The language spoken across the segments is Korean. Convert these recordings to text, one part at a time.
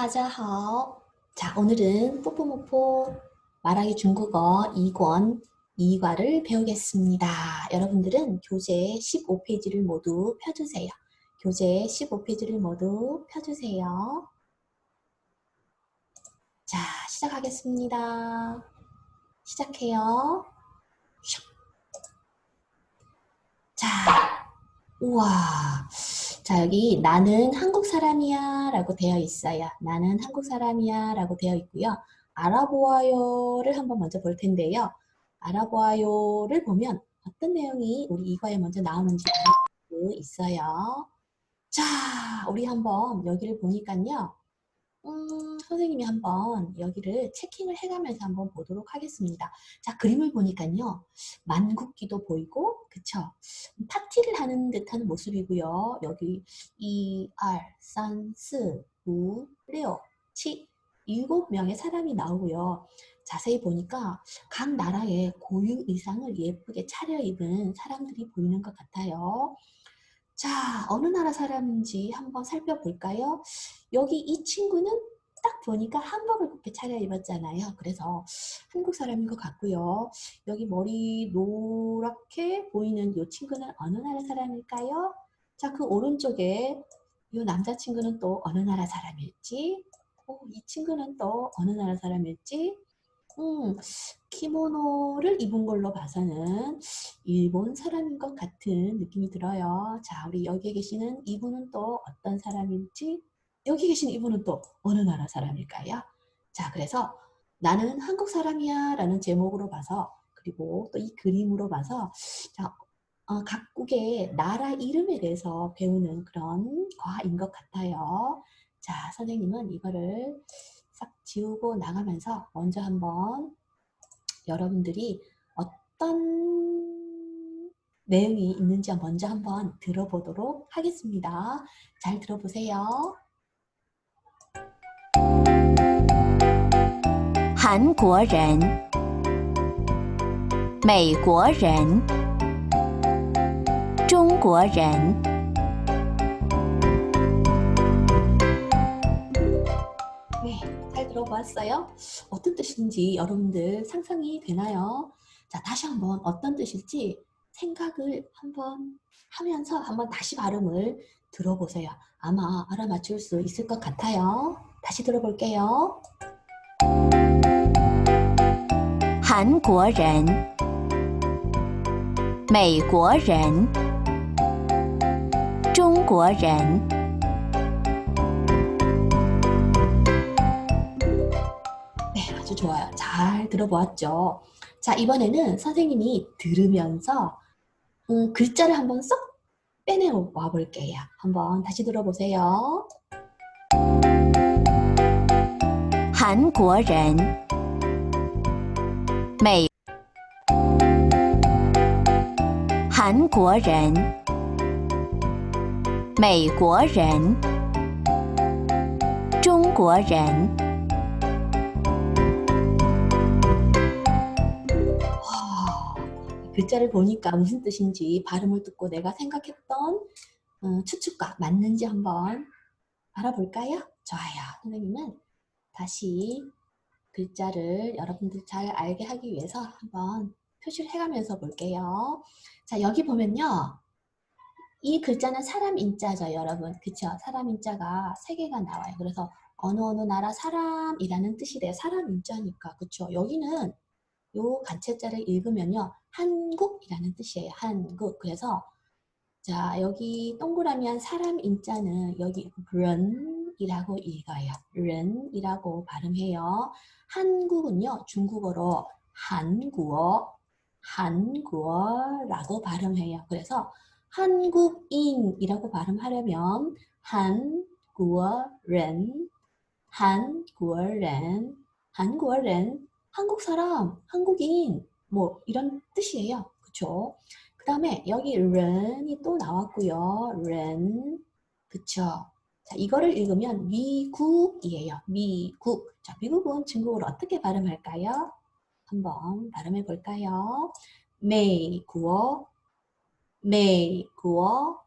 따자하오. 자, 오늘은 뽀뽀모포 말하기 중국어 2권 2과를 배우겠습니다. 여러분들은 교재 15페이지를 모두 펴주세요. 교재 15페이지를 모두 펴주세요. 자, 시작하겠습니다. 시작해요. 슉. 자, 우와. 자, 여기 나는 한국 사람이야 라고 되어 있어요. 나는 한국 사람이야 라고 되어 있고요. 알아보아요를 한번 먼저 볼 텐데요. 알아보아요를 보면 어떤 내용이 우리 이과에 먼저 나오는지 알 수 있어요. 자, 우리 한번 여기를 보니까요. 음, 선생님이 한번 여기를 체킹을 해가면서 한번 보도록 하겠습니다. 자, 그림을 보니까요. 만국기도 보이고, 그쵸? 파티를 하는 듯한 모습이고요. 여기 2, 2, 3, 4, 5, 6, 7, 일곱 명의 사람이 나오고요. 자세히 보니까 각 나라의 고유 의상을 예쁘게 차려입은 사람들이 보이는 것 같아요. 자, 어느 나라 사람인지 한번 살펴볼까요? 여기 이 친구는 딱 보니까 한복을 그렇게 차려입었잖아요. 그래서 한국 사람인 것 같고요. 여기 머리 노랗게 보이는 이 친구는 어느 나라 사람일까요? 자, 그 오른쪽에 이 남자친구는 또 어느 나라 사람일지? 어, 이 친구는 또 어느 나라 사람일지? 음, 키모노를 입은 걸로 봐서는 일본 사람인 것 같은 느낌이 들어요. 자, 우리 여기에 계시는 이분은 또 어떤 사람일지, 여기 계신 이분은 또 어느 나라 사람일까요? 자, 그래서 나는 한국 사람이야 라는 제목으로 봐서 그리고 또 이 그림으로 봐서 자, 어, 각국의 나라 이름에 대해서 배우는 그런 과인 것 같아요. 자, 선생님은 이거를 싹 지우고 나가면서 먼저 한번 여러분들이 어떤 내용이 있는지 먼저 한번 들어보도록 하겠습니다. 잘 들어보세요. 韩国人、美国人、中国人。 잘 들어보았어요? 어떤 뜻인지 여러분들 상상이 되나요? 자, 다시 한번 어떤 뜻일지 생각을 한번 하면서 한번 다시 발음을 들어보세요. 아마 알아맞힐 수 있을 것 같아요. 다시 들어볼게요. 韩国人、美国人、中国人。 좋아요. 잘 들어보았죠? 자, 이번에는 선생님이 들으면서 음, 글자를 한번 쏙 빼내와 볼게요. 한번 다시 들어보세요. 韩国人、美韩国人、美国人、中国人。 글자를 보니까 무슨 뜻인지 발음을 듣고 내가 생각했던 음, 추측과 맞는지 한번 알아볼까요? 좋아요. 선생님은 다시 글자를 여러분들 잘 알게 하기 위해서 한번 표시를 해가면서 볼게요. 자, 여기 보면요. 이 글자는 사람 인자죠, 여러분. 그쵸? 사람 인자가 세 개가 나와요. 그래서 어느 어느 나라 사람이라는 뜻이 돼요. 사람 인자니까. 그쵸? 여기는 요 간체자를 읽으면요. 한국이라는 뜻이에요. 한국. 그래서 자, 여기 동그라미 한 사람 인자는 여기 른이라고 읽어요. 른이라고 발음해요. 한국은요. 중국어로 한국어, 한국어라고 발음해요. 그래서 한국인이라고 발음하려면 한국어른, 한국어른, 한국어른 한국 사람, 한국인 뭐 이런 뜻이에요. 그쵸? 그 다음에 여기 른이 또 나왔고요. ren. 그쵸? 자, 이거를 읽으면 미국이에요. 미국. 자, 미국은 중국어로 어떻게 발음할까요? 한번 발음해 볼까요? 메이구어, 메이구어,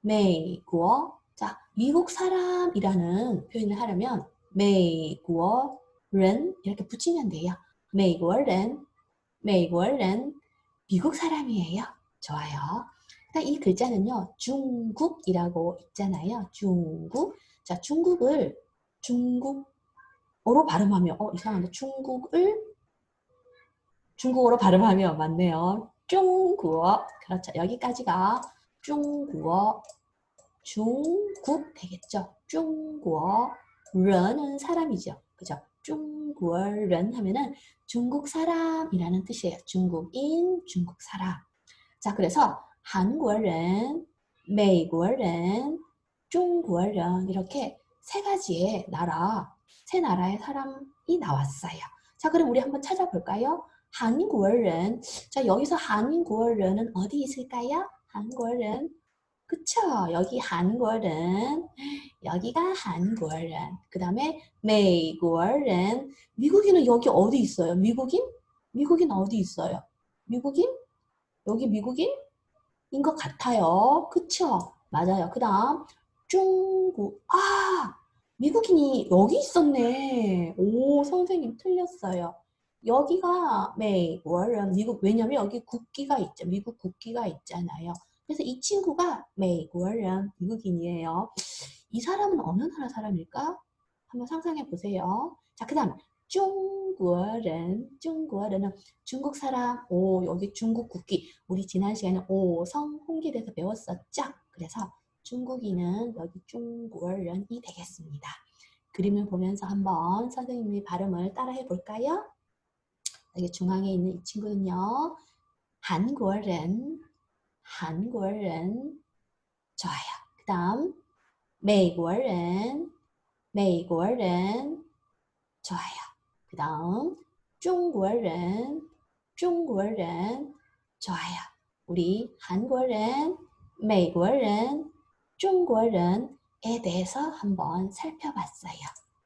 메이구어. 자, 미국 사람이라는 표현을 하려면 메이구어, 렌 이렇게 붙이면 돼요. 메이구어, 렌 메이고 월렌 미국 사람이에요. 좋아요. 이 글자는요. 중국이라고 있잖아요. 중국. 자, 중국을 중국어로 발음하면 어 이상한데 중국을 중국어로 발음하면 맞네요. 중국어. 그렇죠. 여기까지가 중국어. 중국 되겠죠. 중국어. 런은 사람이죠. 그죠? 중국인 하면은 중국 사람이라는 뜻이에요. 중국인, 중국 사람. 자, 그래서 한국인, 미국인, 중국인 이렇게 세 가지의 나라, 세 나라의 사람이 나왔어요. 자, 그럼 우리 한번 찾아볼까요? 한국인. 자, 여기서 한국인은 어디 있을까요? 한국인 그쵸? 여기 한국어는 여기가 한국은 그 다음에 미국은 미국인은 여기 어디 있어요? 미국인? 미국인 어디 있어요? 미국인? 여기 미국인? 인 것 같아요. 그쵸? 맞아요. 그 다음 중국 아 미국인이 여기 있었네. 오 선생님 틀렸어요. 여기가 미국은 미국 왜냐면 여기 국기가 있죠. 미국 국기가 있잖아요. 그래서 이 친구가 네, 메이고얼 미국인이에요. 이 사람은 어느 나라 사람일까? 한번 상상해 보세요. 자, 그 다음 중국인, 중국인은 중국 사람. 오, 여기 중국 국기. 우리 지난 시간에 오성 홍길에서 배웠었죠. 그래서 중국인은 여기 중국인이 되겠습니다. 그림을 보면서 한번 선생님의 발음을 따라해 볼까요? 여기 중앙에 있는 이 친구는요. 한국인, 한국인 좋아요. 그 다음 미국인 미국인 좋아요. 그 다음 중국인 중국인 좋아요. 우리 한국인 미국인 중국인에 대해서 한번 살펴봤어요.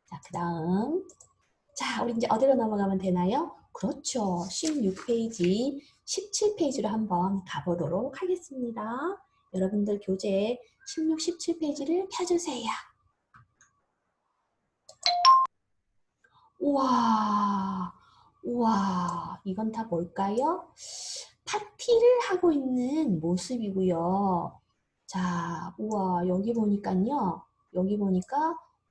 자, 그 다음 자, 우리 이제 어디로 넘어가면 되나요? 그렇죠. 16페이지, 17페이지로 한번 가보도록 하겠습니다. 여러분들 교재 16, 17페이지를 펴주세요. 우와, 우와, 이건 다 뭘까요? 파티를 하고 있는 모습이고요. 자, 우와, 여기 보니까요. 여기 보니까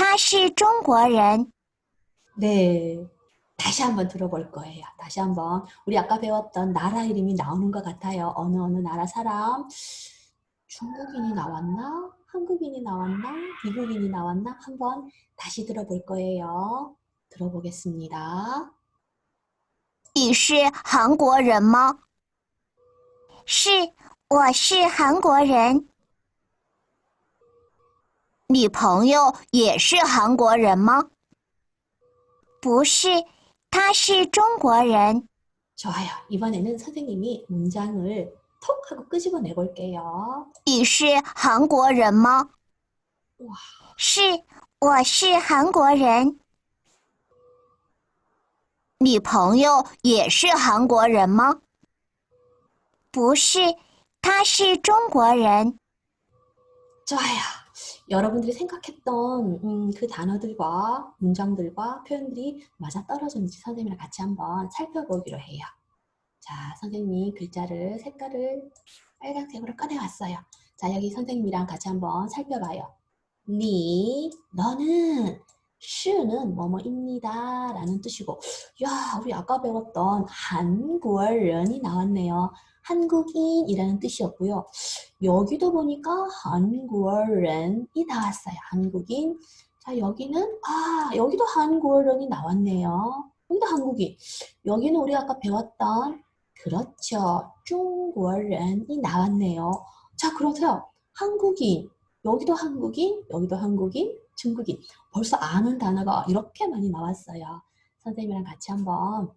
他是中国人。 네. 다시 한번 들어볼 거예요. 다시 한번. 우리 아까 배웠던 나라 이름이 나오는 것 같아요. 어느 어느 나라 사람. 중국인이 나왔나? 한국인이 나왔나? 미국인이 나왔나? 한번 다시 들어볼 거예요. 들어보겠습니다. 你是韩国人吗？是，我是韩国人。 你朋友也是韩国人吗？不是，他是中国人。 좋아요. 이번에는 선생님이 문장을 톡 하고 끄집어내 볼게요. 你是韩国人吗？哇，是，我是韩国人。你朋友也是韩国人吗？不是，他是中国人。 좋아요. 여러분들이 생각했던 음, 그 단어들과 문장들과 표현들이 맞아 떨어졌는지 선생님이랑 같이 한번 살펴보기로 해요. 자, 선생님이 글자를 색깔을 빨간색으로 꺼내왔어요. 자, 여기 선생님이랑 같이 한번 살펴봐요. 니, 너는, 슈는 뭐뭐입니다. 라는 뜻이고, 야, 우리 아까 배웠던 한국어른이 나왔네요. 한국인이라는 뜻이었고요. 여기도 보니까 한국어른이 나왔어요. 한국인. 자, 여기는, 아, 여기도 한국어른이 나왔네요. 여기도 한국인. 여기는 우리 아까 배웠던, 그렇죠. 중국어른이 나왔네요. 자, 그러세요. 한국인. 여기도 한국인, 여기도 한국인. 중국인. 벌써 아는 단어가 이렇게 많이 나왔어요. 선생님이랑 같이 한번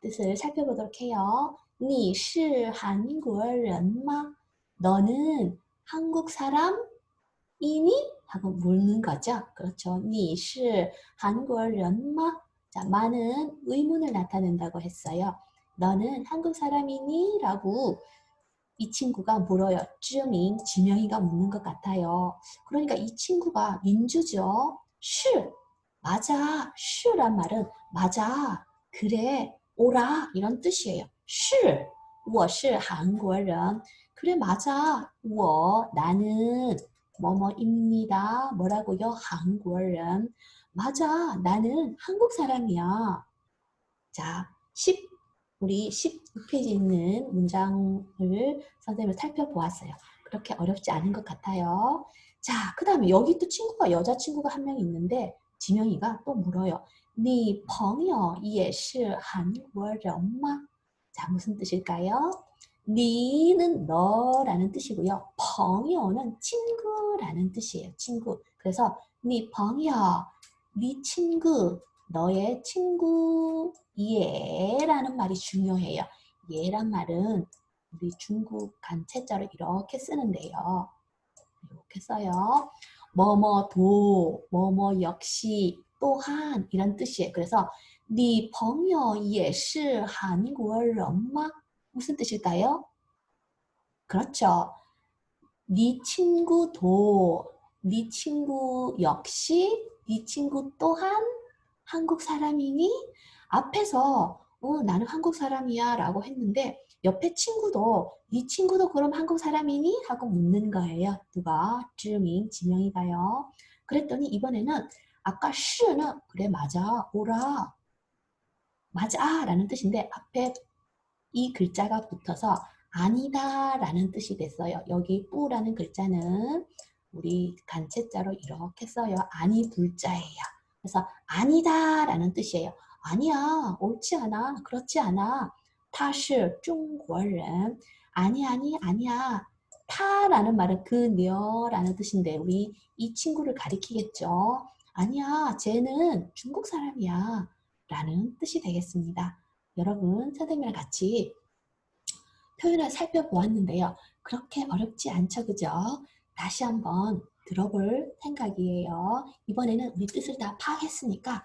뜻을 살펴보도록 해요. 你是韩国人吗? 너는 한국 사람이니? 하고 묻는 거죠. 그렇죠. 你是韩国人吗? 자, 많은 의문을 나타낸다고 했어요. 너는 한국 사람이니? 라고 이 친구가 물어요. 쯔밍, 지명이가 묻는 것 같아요. 그러니까 이 친구가 민주죠. 是, 맞아. 是란 말은 맞아. 그래. 오라. 이런 뜻이에요. 是,我是韩国人. 그래, 맞아. 我, 나는 뭐뭐입니다. 뭐라고요? 한국인. 맞아. 나는 한국 사람이야. 자, 10, 우리 19페이지 있는 문장을 선생님을 살펴보았어요. 그렇게 어렵지 않은 것 같아요. 자, 그 다음에 여기 또 친구가, 여자친구가 한 명 있는데 지명이가 또 물어요. 네 펑요 예시 한국어人吗? 자, 무슨 뜻일까요? 니는 너라는 뜻이고요. 펑여는 친구라는 뜻이에요. 친구. 그래서 니 펑여, 니 친구, 너의 친구 얘라는 말이 중요해요. 얘란 말은 우리 중국 간체자로 이렇게 쓰는데요. 이렇게 써요. 뭐뭐도, 뭐뭐 역시, 또한 이런 뜻이에요. 그래서 네 朋友也是韩国人吗? 무슨 뜻일까요? 그렇죠. 네 친구도, 네 친구 역시, 네 친구 또한 한국 사람이니? 앞에서 어, 나는 한국 사람이야 라고 했는데 옆에 친구도 네 친구도 그럼 한국 사람이니? 하고 묻는 거예요. 누가? 쯔밍, 지명이 가요. 그랬더니 이번에는 아까 시는 그래 맞아 오라 맞아 라는 뜻인데 앞에 이 글자가 붙어서 아니다 라는 뜻이 됐어요. 여기 뿌라는 글자는 우리 간체자로 이렇게 써요. 아니 불자예요. 그래서 아니다 라는 뜻이에요. 아니야 옳지 않아 그렇지 않아 他是中国人 아니 아니 아니야 타라는 말은 그녀라는 뜻인데 우리 이 친구를 가리키겠죠. 아니야 쟤는 중국 사람이야 라는 뜻이 되겠습니다. 여러분 선생님이랑 같이 표현을 살펴보았는데요. 그렇게 어렵지 않죠 그죠? 다시 한번 들어볼 생각이에요. 이번에는 우리 뜻을 다 파악했으니까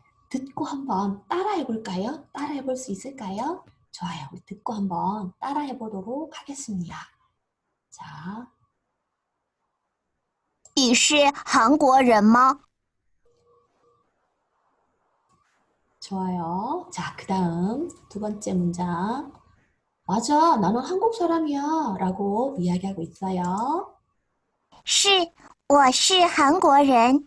듣고 한번 따라해 볼까요? 따라해 볼 수 있을까요? 좋아요. 우리 듣고 한번 따라해 보도록 하겠습니다. 자, 你是韩国人吗？ 좋아요. 자, 그 다음 두 번째 문장. 맞아, 나는 한국 사람이야. 라고 이야기하고 있어요. 是，我是韩国人。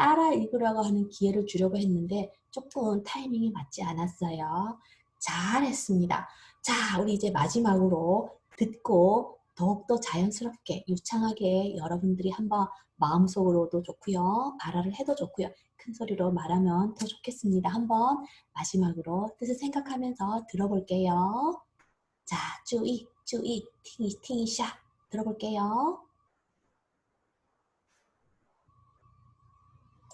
따라 읽으라고 하는 기회를 주려고 했는데 조금 타이밍이 맞지 않았어요. 잘했습니다. 자, 우리 이제 마지막으로 듣고 더욱더 자연스럽게 유창하게 여러분들이 한번 마음속으로도 좋고요. 발화를 해도 좋고요. 큰 소리로 말하면 더 좋겠습니다. 한번 마지막으로 뜻을 생각하면서 들어볼게요. 자, 주의, 주의, 팅이, 팅이샤 들어볼게요.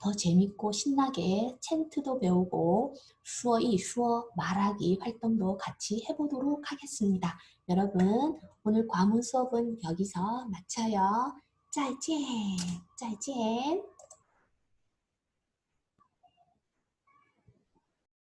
더 재밌고 신나게 챈트도 배우고 수어이 수어 말하기 활동도 같이 해보도록 하겠습니다. 여러분, 오늘 과문 수업은 여기서 마쳐요. 再见,再见.